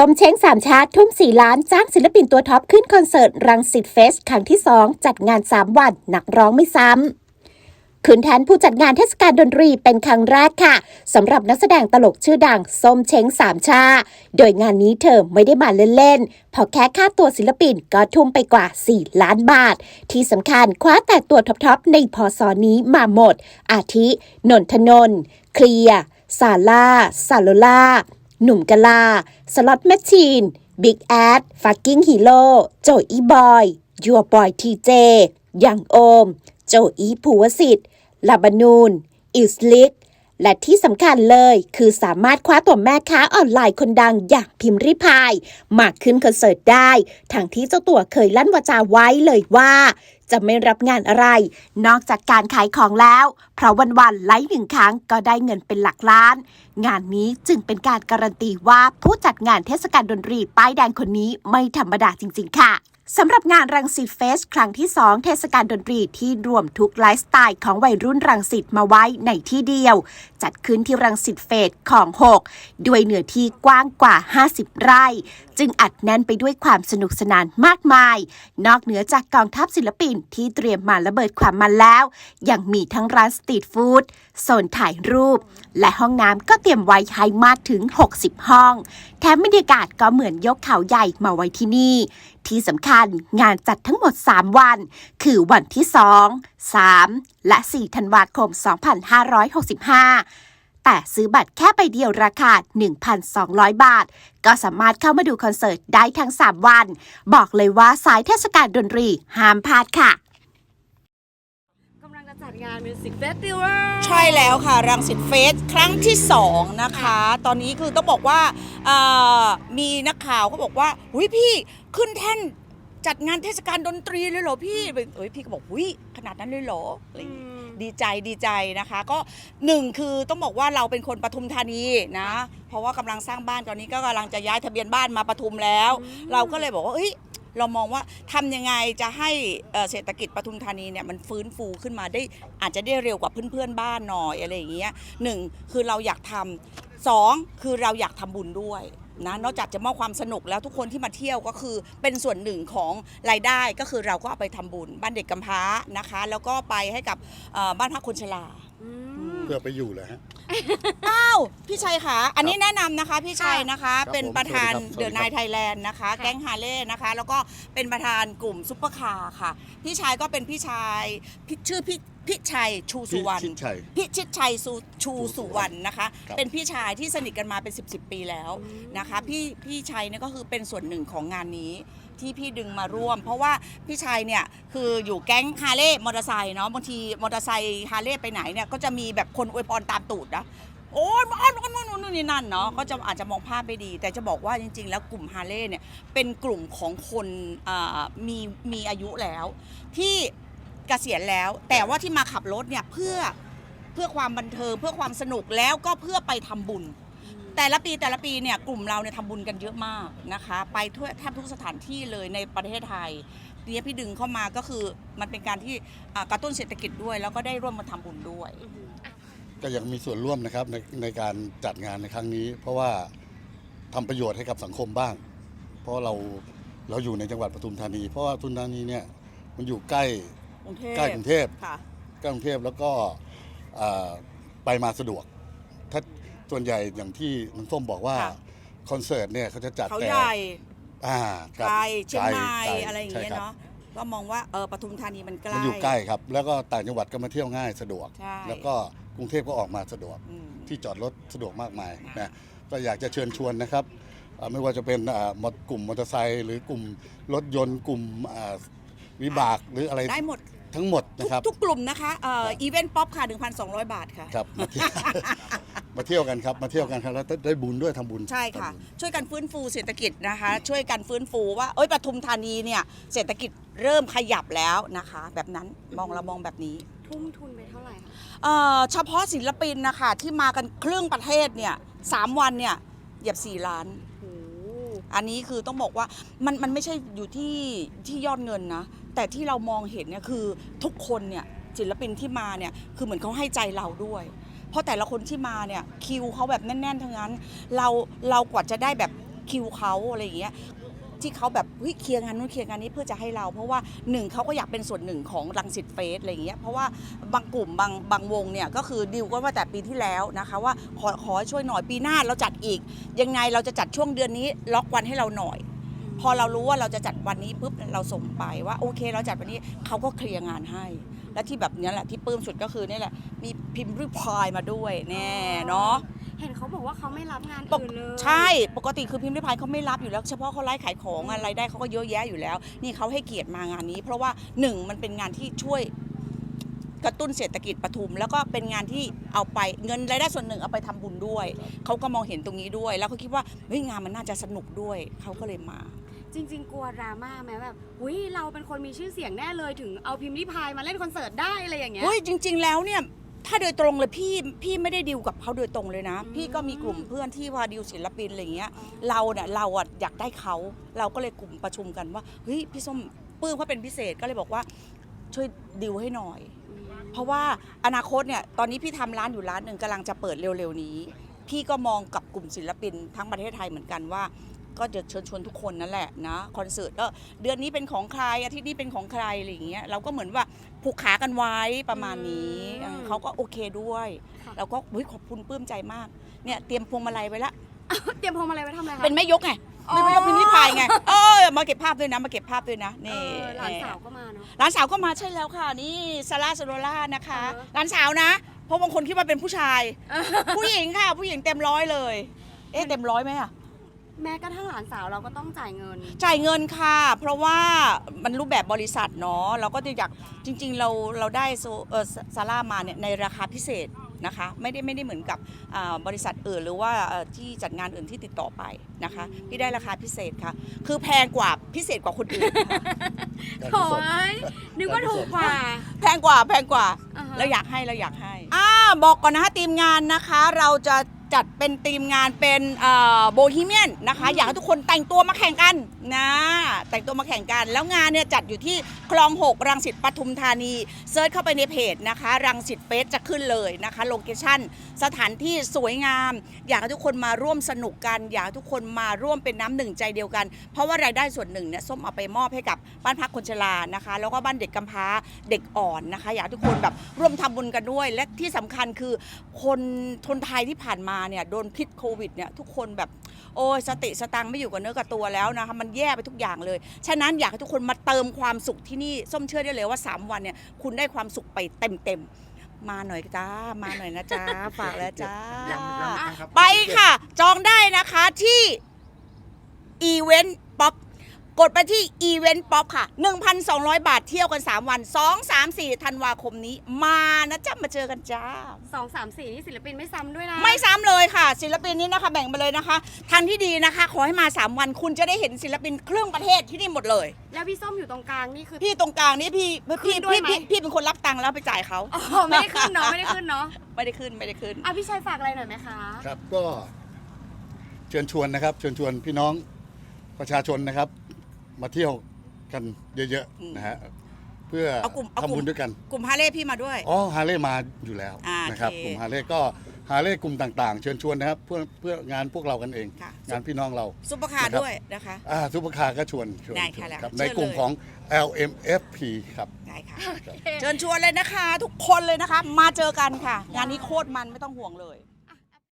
สมเช้งสามชาติทุ่ม4ล้านจ้างศิลปินตัวท็อปขึ้นคอนเสิร์ต รังสิตเฟส ครั้งที่2จัดงาน 3 วันหนักร้องไม่ซ้ำคืนแทนผู้จัดงานเทศกาลดนตรีเป็นครั้งแรกค่ะสำหรับนักแสดงตลกชื่อดังส้มเช้งสามชา โดยงานนี้เธอไม่ได้มาเล่นๆเพอแค่ค่าตัวศิลปินก็ทุ่มไปกว่า 4 ล้านบาท ที่สำคัญคว้าแต่ตัวท็อปๆในพอสอนี้มาหมด อาทิ นนทนน์เคลียซาร่าซาโลล่า หนุ่มกะลา สล็อตแมชชีน บิ๊กแอด ฟักกิ้งฮีโร่โจอีบอย ยัวบอยทีเจ ยังโอม โจอีภูวสิทธิ์ลาบานูน อิสลิก และที่สำคัญเลยคือสามารถคว้าตัวแม่ค้าออนไลน์คนดังอย่างพิมพ์ริพาย มาขึ้นคอนเสิร์ตได้ ทั้งที่เจ้าตัวเคยลั่นวาจาไว้เลยว่า จะไม่รับงานอะไร นอกจากการขายของแล้ว เพราะวันๆไลฟ์หนึ่งครั้งก็ได้เงินเป็นหลักล้าน งานนี้จึงเป็นการการันตีว่าผู้จัดงานเทศกาลดนตรีป้ายแดงคนนี้ไม่ธรรมดาจริง ๆ ค่ะ สำหรับงานรังสิตเฟสครั้งที่ 2 เทศกาลดนตรีที่รวมทุกไลฟ์สไตล์ของวัยรุ่นรังสิตมาไว้ในที่เดียว จัดขึ้นที่รังสิตเฟสของ 6 ด้วยเนื้อที่กว้างกว่า 50 ไร่ จึงอัดแน่นไปด้วยความสนุกสนานมากมาย นอกเหนือจากกองทัพศิลปินที่เตรียมมาระเบิดความมันแล้ว ยังมีทั้งร้านสตรีทฟู้ดโซนถ่ายรูป และห้องน้ำก็เตรียมไว้ให้มากถึง 60 ห้อง แถมบรรยากาศก็เหมือนยกเขาใหญ่มาไว้ที่นี่ที่สำคัญงานจัดทั้งหมด 3 วัน คือวันที่ 2 3 และ 4 ธันวาคม 2565แต่ซื้อบัตรแค่ใบเดียวราคา 1,200 บาท ก็สามารถเข้ามาดูคอนเสิร์ตได้ทั้ง 3 วัน บอกเลยว่าสายเทศกาลดนตรีห้ามพลาดค่ะกำลังจะจัดงานมิวสิกเฟสติวัลใช่แล้วค่ะ รังสิตเฟสครั้งที่ 2 นะคะ ตอนนี้คือต้องบอกว่าเอ่อมีนักข่าวเขาบอกว่าหุยพี่ ขึ้นแท่นจัดงานเทศกาลดนตรีเลยเหรอพี่เอ้ยพี่ก็บอกหุยขนาดนั้นเลยเหรออะไรอย่างงี้ดีใจดีใจนะคะ ก็หนึ่งคือต้องบอกว่าเราเป็นคนปทุมธานีนะ เพราะว่ากำลังสร้างบ้านตอนนี้ก็กำลังจะย้ายทะเบียนบ้านมาปทุมแล้ว เราก็เลยบอกว่าเอ้ยเรามองว่าทำยังไงจะให้เอ่อเศรษฐกิจปทุมธานีเนี่ยมันฟื้นฟูขึ้นมาได้อาจจะได้เร็วกว่าเพื่อนๆบ้านหน่อยอะไรอย่างเงี้ยหนึ่งคือเราอยากทำสองคือเราอยากทำบุญด้วย นะนอกจากจะมอบความสนุกแล้วทุกคนที่มาเที่ยวก็คือเป็นส่วนหนึ่งของรายได้ก็คือเราก็เอาไปทำบุญ บ้านเด็กกำพร้านะคะ แล้วก็ไปให้กับเอ่อบ้านพักคนชรา อืม เพื่อไปอยู่เลยฮะ อ้าวพี่ชัยคะอันนี้แนะนำนะคะพี่ชัยนะคะ ครับเป็นผมประธานสวัสดีครับเดอะนายไทยแลนด์นะคะแก๊งฮาร์เลย์นะคะ แล้วก็เป็นประธานกลุ่มซุปเปอร์คาร์ค่ะ พี่ชายก็เป็นพี่ชายพี่ชื่อพี่พี่ชัยชูสุพี่วรรณ ชิดชัยพี่ชิดชัยสุชูสุวรรณนะคะ ครับ เป็นพี่ชายที่สนิทกันมาเป็น 10บสปีแล้วนะคะ พี่พี่ชัยเนี่ยก็คือเป็นส่วนหนึ่งของงานนี้ ที่พี่ดึงมาร่วม เพราะว่าพี่ชัยเนี่ยคืออยู่แก๊งฮาร์เลย์มอเตอร์ไซค์เนาะบางทีมอเตอร์ไซค์ฮาร์เลย์ไปไหนเนี่ยก็จะมีแบบคนอวยพรตามตูดนะโอ้ยมันนู่นนี่นั่นเนาะก็จะอาจจะมองภาพไม่ดี แต่จะบอกว่าจริง ๆ แล้วกลุ่มฮาร์เลย์เนี่ยเป็นกลุ่มของคนมีมีอายุแล้ว ที่เกษียณแล้ว แต่ว่าที่มาขับรถเนี่ยเพื่อเพื่อความบันเทิงเพื่อความสนุกแล้วก็เพื่อไปทำบุญ แต่ละปีแต่ละปีเนี่ยกลุ่มเราเนี่ยทำบุญกันเยอะมากนะคะ ไปทั่วแทบทุกสถานที่เลยในประเทศไทยทีนี้พี่ดึงเข้ามาก็คือมันเป็นการที่อ่ากระตุ้นเศรษฐกิจด้วย แล้วก็ได้ร่วมมาทำบุญด้วย ก็ยังมีส่วนร่วมนะครับในในการจัดงานในครั้งนี้ เพราะว่าทำประโยชน์ให้กับสังคมบ้าง เพราะเราเราอยู่ในจังหวัดปทุมธานี เพราะว่าปทุมธานีเนี่ยมันอยู่ใกล้กรุงเทพใกล้กรุงเทพค่ะ ใกล้กรุงเทพแล้วก็เอ่อไปมาสะดวกถ้า ส่วนใหญ่อย่างที่น้องส้มบอกว่าค่ะ คอนเสิร์ตเนี่ยเขาจะจัดเขาแต่ใหญ่อ่าคไกรับลเชียงใหม่ไกลอะไรอย่างเงี้ยใช่ครับเนาะก็มองว่าเออปทุมธานีมันใกล้ มันอยู่ใกล้ครับ แล้วก็ต่างจังหวัดก็มาเที่ยวง่ายสะดวก ใช่ แล้วก็กรุงเทพก็ออกมาสะดวก อืม ที่จอดรถสะดวกมากมายค่ะนะก็อยากจะเชิญชวนนะครับอ่าไม่ว่าจะเป็นอ่ามอกลุ่มมอเตอร์ไซค์หรือกลุ่มรถยนต์ กลุ่มอ่าวิบากหรืออะไรได้หมด ทั้งหมดทุนะกครับ ทุกกลุ่มนะคะเอ่อครับ อีเวนต์ป๊อปค่ะ 1,200 บาทค่ะ ครับมาเที่ยว มาเที่ยวกันครับมาเที่ยวกันครับแล้วได้บุญด้วยทำบุญใช่ค่ะ ทำบุญ ช่วยกันฟื้นฟูเศรษฐกิจนะคะ ช่วยกันฟื้นฟูว่าเอ้ยปทุมธานีเนี่ยเศรษฐกิจเริ่มขยับแล้วนะคะ แบบนั้นมองเรามองแบบนี้ ทุ่มทุนไปเท่าไหร่คะเอ่อเฉพาะศิลปินนะคะที่มากันครึ่งประเทศเนี่ยสามวันเนี่ยเหยียบ 4 ล้าน โอ้โหอันนี้คือต้องบอกว่ามันมันไม่ใช่อยู่ที่ที่ยอดเงินนะ แต่ที่เรามองเห็นเนี่ยคือทุกคนเนี่ยศิลปินที่มาเนี่ยคือเหมือนเขาให้ใจเราด้วย เพราะแต่ละคนที่มาเนี่ยคิวเขาแบบแน่นๆทั้งนั้น เราเรากว่าจะได้แบบคิวเขาอะไรอย่างเงี้ยที่เขาแบบเฮ้ยเคลียร์งานนู้นเคลียร์งานนี้เพื่อจะให้เรา เพราะว่าหนึ่งเขาก็อยากเป็นส่วนหนึ่งของรังสิตเฟสอะไรอย่างเงี้ยเพราะว่าบางกลุ่มบางบางวงเนี่ยก็คือดิวก็ว่าแต่ปีที่แล้วนะคะว่าขอขอช่วยหน่อยปีหน้าเราจัดอีก ยังไงเราจะจัดช่วงเดือนนี้ล็อกวันให้เราหน่อย พอเรารู้ว่าเราจะจัดวันนี้ปุ๊บเราส่งไปว่าโอเค เราจัดวันนี้เขาก็เคลียร์งานให้ และที่แบบเนี้ยแหละที่ปลื้มสุดก็คือนี่แหละมีพิมพ์รีพายมาด้วยแน่เนาะเห็นเขาบอกว่าเขาไม่รับงานปกอื่นเลยใช่ปกติคือพิมพ์ริพายเขาไม่รับอยู่แล้ว เฉพาะเขาไลฟ์ขายของอะรายได้เขาก็เยอะแยะอยู่แล้ว นี่เขาให้เกียรติมางานนี้ เพราะว่าหนึ่งมันเป็นงานที่ช่วยกระตุ้นเศรษฐกิจปทุม แล้วก็เป็นงานที่เอาไปเงินรายได้ส่วนหนึ่งเอาไปทำบุญด้วย เขาก็มองเห็นตรงนี้ด้วย แล้วเขาคิดว่าเฮ้ยงานมันน่าจะสนุกด้วยเขาก็เลยมา จริง ๆ กลัวดราม่าไหมแบบอุ้ยเราเป็นคนมีชื่อเสียงแน่เลยถึงเอาพิมพ์ริพายมาเล่นคอนเสิร์ตได้อะไรอย่างเงี้ย เฮ้ยจริง ๆ แล้วเนี่ยถ้าโดยตรงเลยพี่พี่ไม่ได้ดิวกับเขาโดยตรงเลยนะ อืมพี่ก็มีกลุ่มเพื่อนที่ว่าดิวศิลปินอะไรเงี้ย อ๋อ เราเนี่ยเราอะอยากได้เขาเราก็เลยกลุ่มประชุมกันว่าเฮ้ยพี่ส้มปลื้มเขาเป็นพิเศษก็เลยบอกว่าช่วยดิวให้หน่อย อืมเพราะว่าอนาคตเนี่ยตอนนี้พี่ทำร้านอยู่ร้านหนึ่งกำลังจะเปิดเร็วๆนี้ พี่ก็มองกับกลุ่มศิลปินทั้งประเทศไทยเหมือนกันว่า ก็จะเชิญชวนทุกคนนั่นแหละนะคอนเสิร์ตก็เดือนนี้เป็นของใครอาทิตย์นี้เป็นของใครอะไรอย่างเงี้ยเราก็เหมือนว่าผูกขากันไว้ประมาณนี้อืมเออเขาก็โอเคด้วยค่ะเราก็เฮ้ยขอบคุณปลื้มใจมากเนี่ยเตรียมพวงมาลัยไว้ละเตรียมพวงมาลัยไว้ทำอะไรคะ เป็นแม่ยกไงอ๋อ เป็นแม่ยกพิมพ์ริพายไงเออมาเก็บภาพด้วยนะมาเก็บภาพด้วยนะเอนี่ อหลานสาวก็มาเนาะหลานสาวก็มาใช่แล้วค่ะ นี่ซาร่าโซโลล่านะคะเออหลานสาวนะ เพราะบางคนคิดว่าเป็นผู้ชาย ผู้หญิงค่ะ ผู้หญิงเต็มร้อยเลย เอ๊ะเต็มร้อยไหมอะ แม้กระทั่งหลานสาวเราก็ต้องจ่ายเงิน จ่ายเงินค่ะ เพราะว่ามันรูปแบบบริษัทเนาะเราก็จะอยากจริง ๆ เราเราได้โซเออซาร่ามาเนี่ยในราคาพิเศษนะคะ ไม่ได้ไม่ได้เหมือนกับอ่าบริษัทอื่นหรือว่าเอ่อที่จัดงานอื่นที่ติดต่อไปนะคะอืมพี่ได้ราคาพิเศษค่ะ คือแพงกว่าพิเศษกว่าคนอื่นโถ่เอ้ยนึกว่าถูกกว่าแพงกว่าแพงกว่า อ่าฮะ เราอยากให้เราอยากให้ อ่าบอกก่อนนะคะทีมงานนะคะ เราจะ จัดเป็นทีมงานเป็นโบฮีเมียนนะคะ อยากให้ทุกคนแต่งตัวมาแข่งกันนะแต่งตัวมาแข่งกัน แล้วงานเนี่ยจัดอยู่ที่คลอง 6 รังสิตปทุมธานีเซิร์ชเข้าไปในเพจนะคะ รังสิตเฟสจะขึ้นเลยนะคะโลเคชั่นสถานที่สวยงาม อยากให้ทุกคนมาร่วมสนุกกัน อยากให้ทุกคนมาร่วมเป็นน้ำหนึ่งใจเดียวกัน เพราะว่ารายได้ส่วนหนึ่งเนี่ยส้มเอาไปมอบให้กับบ้านพักคนชรานะคะ แล้วก็บ้านเด็กกำพร้าเด็กอ่อนนะคะ อยากให้ทุกคนแบบร่วมทำบุญกันด้วย และที่สำคัญคือคนคนไทยที่ผ่านมาเนี่ยโดนพิษโควิดเนี่ยทุกคนแบบโอ้ยสติสตังค์ไม่อยู่กับเนื้อกับตัวแล้วนะคะมันแย่ไปทุกอย่างเลย ฉะนั้นอยากให้ทุกคนมาเติมความสุขที่นี่ส้มเชื่อได้เลยว่า 3 วันเนี่ยคุณได้ความสุขไปเต็มๆมาหน่อยจ้า มาหน่อยนะจ้า ฝากแล้วจ้า ไปค่ะ จองได้นะคะที่อีเวนต์ป๊อป กดไปที่อีเวนต์ป๊อปค่ะ 1,200 บาทเที่ยวกัน 3 วัน 2 3 4ธันวาคมนี้ มานะจ๊ะ มาเจอกันจ้า สองสามสี่นี่ศิลปินไม่ซ้ำด้วยนะ ไม่ซ้ำเลยค่ะ ศิลปินนี้นะคะแบ่งไปเลยนะคะทางที่ดีนะคะ ขอให้มา 3 วันคุณจะได้เห็นศิลปินครึ่งประเทศที่นี่หมดเลย แล้วพี่ส้มอยู่ตรงกลางนี่คือ พี่ตรงกลางนี่พี่พี่ขึ้นด้วยพี่ไหม พี่พี่เป็นคนรับตังค์แล้วไปจ่ายเขาอ๋อไม่ได้ขึ้นเนาะไม่ได้ขึ้นเนาะไม่ได้ขึ้นไม่ได้ขึ้น อะพี่ชัยฝากอะไรหน่อยไหมคะ ครับก็เชิญชวนนะครับเชิญชวนพี่น้องประชาชนนะครับ มาเที่ยวกันเยอะอืมๆนะฮะเพื่อเอากลุ่มเอากลุ่มทำบุญด้วยกัน กลุ่มฮาเล่พี่มาด้วย อ๋อฮาเล่มาอยู่แล้วอ่านะครับโอเคกลุ่มฮาเล่ก็ฮาเล่กลุ่มต่างๆ เชิญชวนนะครับเพื่อเพื่องานพวกเรากันเอง ค่ะ งานพี่น้องเรา ซุปเปอร์คาร์นะครับ ด้วยนะคะ อ่าซุปเปอร์คาร์ก็ชวนชวนได้ชค่ะวนแล้วครับเชิญในกลุ่มเลย ของ LMFP ครับ ได้ค่ะ เชิญชวนเลยนะคะ ทุกคนเลยนะคะ มาเจอกันค่ะ งานนี้โคตรมันไม่ต้องห่วงเลย